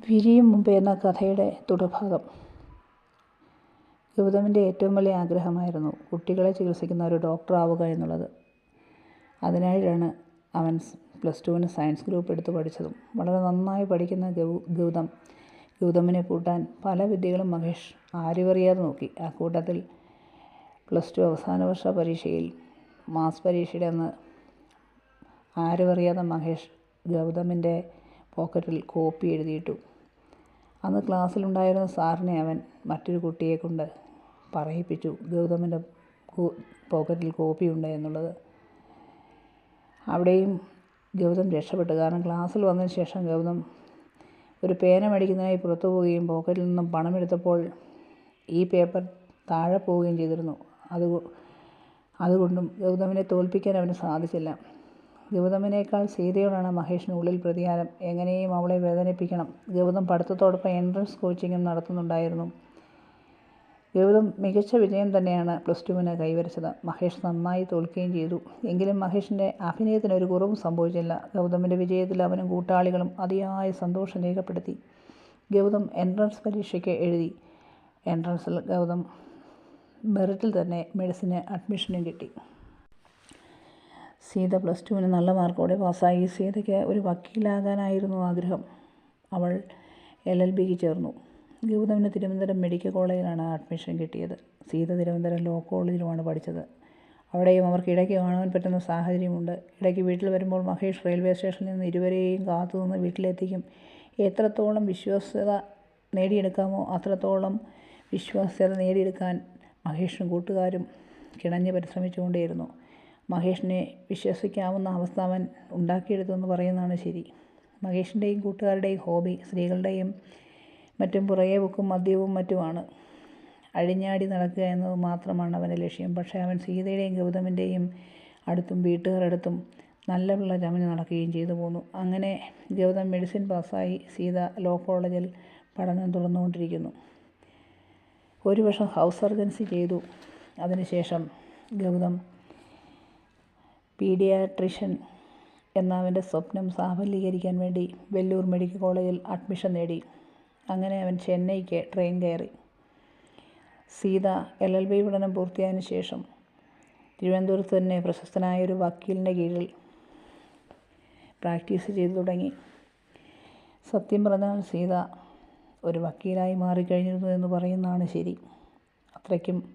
വിരിയും മുമ്പേ എന്ന കഥയുടെ തുടർഭാഗം. ഗൗതമിന്റെ ഏറ്റവും വലിയ ആഗ്രഹമായിരുന്നു കുട്ടികളെ ചികിത്സിക്കുന്ന ഒരു ഡോക്ടർ ആവുക എന്നുള്ളത്. അതിനായിട്ടാണ് അവൻ പ്ലസ് ടുവിന് സയൻസ് ഗ്രൂപ്പ് എടുത്ത് പഠിച്ചതും. വളരെ നന്നായി പഠിക്കുന്ന ഗൗ ഗൗതം ഗൗതമിനെ കൂട്ടാൻ പല വിദ്യകളും മഹേഷ് ആരുമറിയാതെ നോക്കി. ആ കൂട്ടത്തിൽ പ്ലസ് ടു അവസാന വർഷ പരീക്ഷയിൽ മാസ് പരീക്ഷയുടെ അന്ന് ആരുമറിയാതെ മഹേഷ് ഗൗതമിന്റെ പോക്കറ്റിൽ കോപ്പി എഴുതിയിട്ടു. അന്ന് ക്ലാസ്സിലുണ്ടായിരുന്ന സാറിനെ അവൻ മറ്റൊരു കുട്ടിയെ കൊണ്ട് പറയിപ്പിച്ചു. ഗൗതമിന്റെ പോക്കറ്റിൽ കോപ്പി ഉണ്ട് എന്നുള്ളത്. അവിടെയും ഗൗതം രക്ഷപ്പെട്ടു. കാരണം ക്ലാസ്സിൽ വന്നതിന് ശേഷം ഗൗതം ഒരു പേന മേടിക്കുന്നതിനായി പുറത്തു പോവുകയും പോക്കറ്റിൽ നിന്നും പണമെടുത്തപ്പോൾ ഈ പേപ്പർ താഴെ പോവുകയും ചെയ്തിരുന്നു. അത് അതുകൊണ്ടും ഗൗതമിനെ തോൽപ്പിക്കാൻ അവന് സാധിച്ചില്ല. ഗൗതമിനേക്കാൾ സീതയോടാണ് മഹേഷിന് ഉള്ളിൽ പ്രതികാരം. എങ്ങനെയും അവളെ വേദനിപ്പിക്കണം. ഗൗതം പഠിത്തത്തോടൊപ്പം എൻട്രൻസ് കോച്ചിങ്ങും നടത്തുന്നുണ്ടായിരുന്നു. ഗൗതം മികച്ച വിജയം തന്നെയാണ് പ്ലസ് ടുവിന് കൈവരിച്ചത്. മഹേഷ് നന്നായി തോൽക്കുകയും ചെയ്തു. എങ്കിലും മഹേഷിന്റെ അഭിനയത്തിന് ഒരു കുറവും സംഭവിച്ചില്ല. ഗൗതമിന്റെ വിജയത്തിൽ അവനും കൂട്ടാളികളും അതിയായ സന്തോഷം രേഖപ്പെടുത്തി. ഗൗതം എൻട്രൻസ് പരീക്ഷയ്ക്ക് എഴുതി. എൻട്രൻസിൽ ഗൗതം മെറിറ്റിൽ തന്നെ മെഡിസിന് അഡ്മിഷനും കിട്ടി. സീത പ്ലസ് ടുവിന് നല്ല മാർക്കോടെ പാസ്സായി. സീതയ്ക്ക് ഒരു വക്കീലാകാനായിരുന്നു ആഗ്രഹം. അവൾ എൽ എൽ ബിക്ക് ചേർന്നു. ഗൗതമിന് തിരുവനന്തപുരം മെഡിക്കൽ കോളേജിലാണ് അഡ്മിഷൻ കിട്ടിയത്. സീത തിരുവനന്തപുരം ലോ കോളേജിലുമാണ് പഠിച്ചത്. അവിടെയും അവർക്ക് ഇടയ്ക്ക് കാണുവാൻ പറ്റുന്ന സാഹചര്യമുണ്ട്. ഇടയ്ക്ക് വീട്ടിൽ വരുമ്പോൾ മഹേഷ് റെയിൽവേ സ്റ്റേഷനിൽ നിന്ന് ഇരുവരെയും കാത്തു നിന്ന് വീട്ടിലെത്തിക്കും. എത്രത്തോളം വിശ്വാസ്യത നേടിയെടുക്കാമോ അത്രത്തോളം വിശ്വാസ്യത നേടിയെടുക്കാൻ മഹേഷും കൂട്ടുകാരും കിണഞ്ഞ് പരിശ്രമിച്ചുകൊണ്ടേയിരുന്നു. മഹേഷിനെ വിശ്വസിക്കാവുന്ന അവസ്ഥ അവൻ ഉണ്ടാക്കിയെടുത്തെന്ന് പറയുന്നതാണ് ശരി. മഹേഷിന്റെയും കൂട്ടുകാരുടെയും ഹോബി സ്ത്രീകളുടെയും മറ്റും പുറകെ ബുക്കും മദ്യവും മറ്റുമാണ്. അഴിഞ്ഞാടി നടക്കുക എന്നത് മാത്രമാണ് അവന്റെ ലക്ഷ്യം. പക്ഷേ അവൻ സീതയുടെയും ഗൗതമിന്റെയും അടുത്തും വീട്ടുകാരടുത്തും നല്ല പിള്ള ചമഞ്ഞ് നടക്കുകയും ചെയ്തു പോന്നു. അങ്ങനെ ഗൗതം മെഡിസിൻ പാസ്സായി സീത ലോ കോളേജിൽ പഠനം തുടർന്നുകൊണ്ടിരിക്കുന്നു. ഒരു വർഷം ഹൗസ് സർജൻസി ചെയ്തു. അതിനുശേഷം ഗൗതം പീഡിയാട്രിഷ്യൻ എന്ന അവന്റെ സ്വപ്നം സാഫല്യീകരിക്കാൻ വേണ്ടി വെല്ലൂർ മെഡിക്കൽ കോളേജിൽ അഡ്മിഷൻ നേടി. അങ്ങനെ അവൻ ചെന്നൈക്ക് ട്രെയിൻ കയറി. സീത എൽ എൽ ബി പഠനം പൂർത്തിയായതിനു ശേഷം തിരുവനന്തപുരത്ത് തന്നെ പ്രശസ്തനായ ഒരു വക്കീലിന്റെ കീഴിൽ പ്രാക്ടീസ് ചെയ്തു തുടങ്ങി. സത്യം പറഞ്ഞാൽ സീത ഒരു വക്കീലായി മാറിക്കഴിഞ്ഞിരുന്നു എന്ന് പറയുന്നതാണ് ശരി. അത്രയ്ക്കും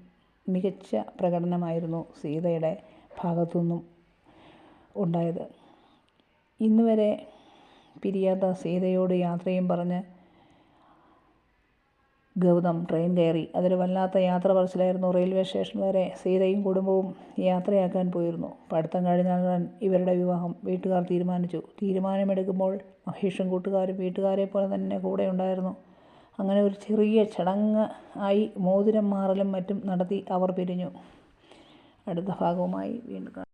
മികച്ച പ്രകടനമായിരുന്നു സീതയുടെ ഭാഗത്തുനിന്നും. ഉണ്ടായത്. ഇന്ന് വരെ പിരിയാത്ത സീതയോട് യാത്രയും പറഞ്ഞ് ഗൗതം ട്രെയിൻ കയറി. അതൊരു വല്ലാത്ത യാത്ര പറച്ചിലായിരുന്നു. റെയിൽവേ സ്റ്റേഷൻ വരെ സീതയും കുടുംബവും യാത്രയാക്കാൻ പോയിരുന്നു. പഠിത്തം കഴിഞ്ഞാൽ ഇവരുടെ വിവാഹം വീട്ടുകാർ തീരുമാനിച്ചു. തീരുമാനമെടുക്കുമ്പോൾ മഹേഷും കൂട്ടുകാരും വീട്ടുകാരെ പോലെ തന്നെ കൂടെ ഉണ്ടായിരുന്നു. അങ്ങനെ ഒരു ചെറിയ ചടങ്ങ് ആയി മോതിരം മാറലും മറ്റും നടത്തി അവർ പിരിഞ്ഞു. അടുത്ത ഭാഗവുമായി വീണ്ടും